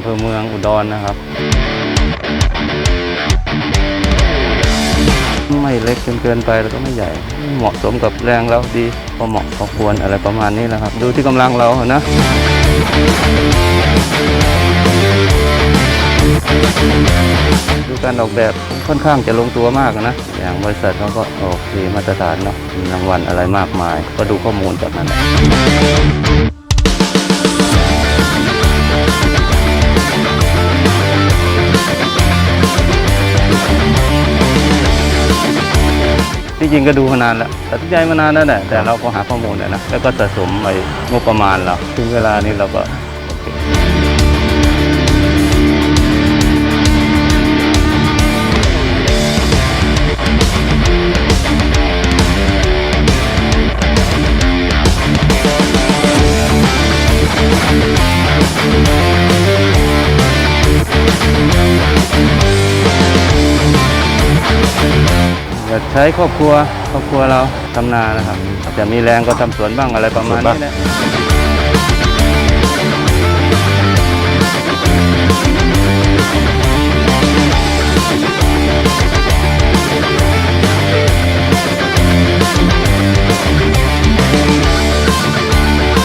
อำเภอเมืองอุดรนะครับ ไม่เล็กจนเกินไปแล้วก็ไม่ใหญ่ เหมาะสมกับแรงเราดีพอเหมาะพอควรอะไรประมาณนี้แหละครับ ดูที่กำลังเราเนะดูการออกแบบค่อนข้างจะลงตัวมากนะ อย่างบริษัทเขาก็โอเคมาตรฐานเนาะมีรางวัลอะไรมากมาย ก็ดูข้อมูลจากนั้น ที่จริงก็ดูมานานแล้วตัดสินใจมานานแล้วแหละแต่เราก็หาข้อมูลเนี่ยนะแล้วก็สะสมไปงบประมาณเราถึงเวลานี้เราก็ อยาใช้ครอบครัวครอบครัวเราทำนานะครับ จะมีแรงก็ทำสวนบ้างอะไรประมาณนี้แหละ